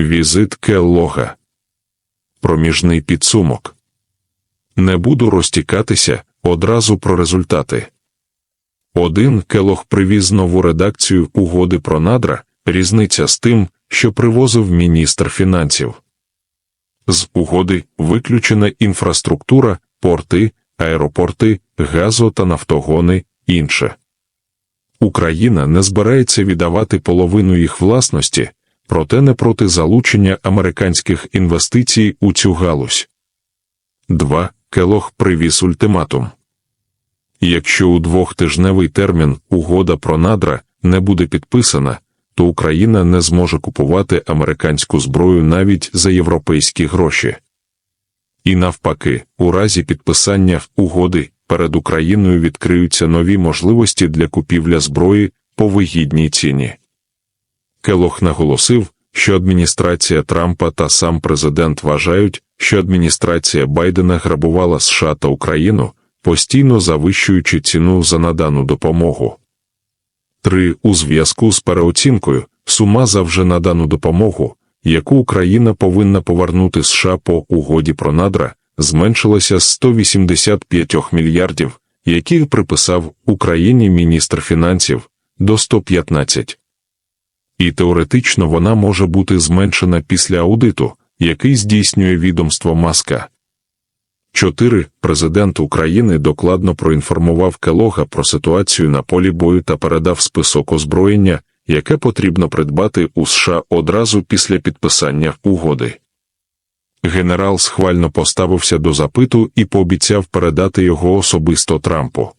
Візит Келлога. Проміжний підсумок. Не буду розтікатися одразу про результати. Один Келог привіз нову редакцію угоди про надра, різниця з тим, що привозив міністр фінансів. З угоди виключена інфраструктура, порти, аеропорти, газо та нафтогони, інше. Україна не збирається віддавати половину їх власності, проте не проти залучення американських інвестицій у цю галузь. 2. Келох привіз ультиматум. Якщо у двохтижневий термін угода про надра не буде підписана, то Україна не зможе купувати американську зброю навіть за європейські гроші. І навпаки, у разі підписання угоди перед Україною відкриються нові можливості для купівля зброї по вигідній ціні. Келох наголосив, що адміністрація Трампа та сам президент вважають, що адміністрація Байдена грабувала США та Україну, постійно завищуючи ціну за надану допомогу. 3. У зв'язку з переоцінкою сума за вже надану допомогу, яку Україна повинна повернути США по угоді про надра, зменшилася з 185 мільярдів, які приписав Україні міністр фінансів, до 115. І теоретично вона може бути зменшена після аудиту, який здійснює відомство Маска. 4. Президент України докладно проінформував Келога про ситуацію на полі бою та передав список озброєння, яке потрібно придбати у США одразу після підписання угоди. Генерал схвально поставився до запиту і пообіцяв передати його особисто Трампу.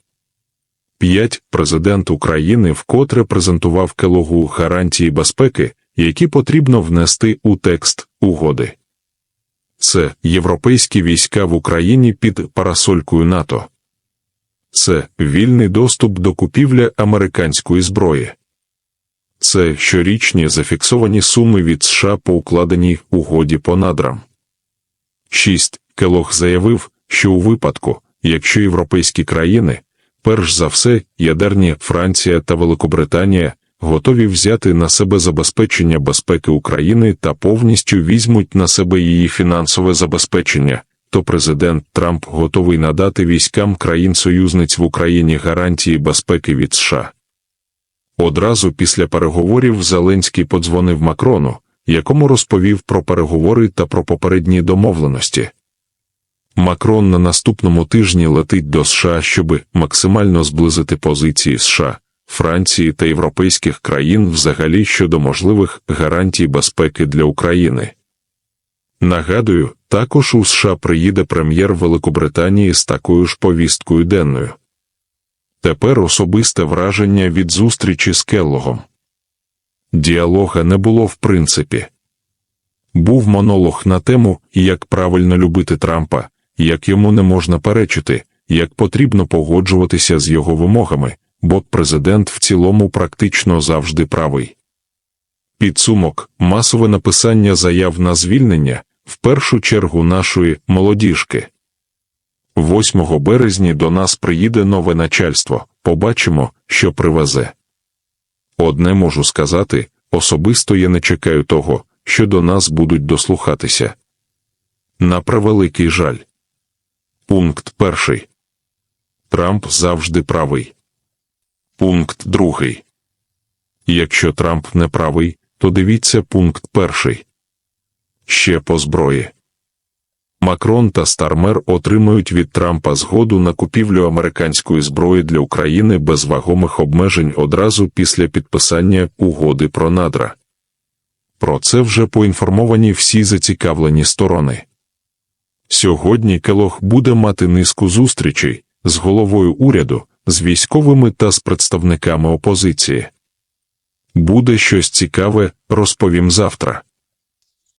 5. Президент України вкотре презентував Келогу гарантії безпеки, які потрібно внести у текст угоди. Це європейські війська в Україні під парасолькою НАТО. Це вільний доступ до купівля американської зброї. Це щорічні зафіксовані суми від США по укладеній угоді по надрам. 6. Келох заявив, що у випадку, якщо європейські країни, перш за все, ядерні Франція та Великобританія, готові взяти на себе забезпечення безпеки України та повністю візьмуть на себе її фінансове забезпечення, то президент Трамп готовий надати військам країн-союзниць в Україні гарантії безпеки від США. Одразу після переговорів Зеленський подзвонив Макрону, якому розповів про переговори та про попередні домовленості. Макрон на наступному тижні летить до США, щоб максимально зблизити позиції США, Франції та європейських країн взагалі щодо можливих гарантій безпеки для України. Нагадую, також у США приїде прем'єр Великобританії з такою ж повісткою денною. Тепер особисте враження від зустрічі з Келлогом. Діалога не було в принципі. Був монолог на тему, як правильно любити Трампа, як йому не можна перечити, як потрібно погоджуватися з його вимогами, бо президент в цілому практично завжди правий. Підсумок масове написання заяв на звільнення в першу чергу нашої молодіжки. 8 березні до нас приїде нове начальство, побачимо, що привезе. Одне можу сказати особисто я не чекаю того, що до нас будуть дослухатися. На превеликий жаль. Пункт перший. Трамп завжди правий. Пункт другий. Якщо Трамп не правий, то дивіться пункт перший. Ще по зброї. Макрон та Стармер отримують від Трампа згоду на купівлю американської зброї для України без вагомих обмежень одразу після підписання угоди про надра. Про це вже поінформовані всі зацікавлені сторони. Сьогодні Келох буде мати низку зустрічей з головою уряду, з військовими та з представниками опозиції. Буде щось цікаве, розповім завтра.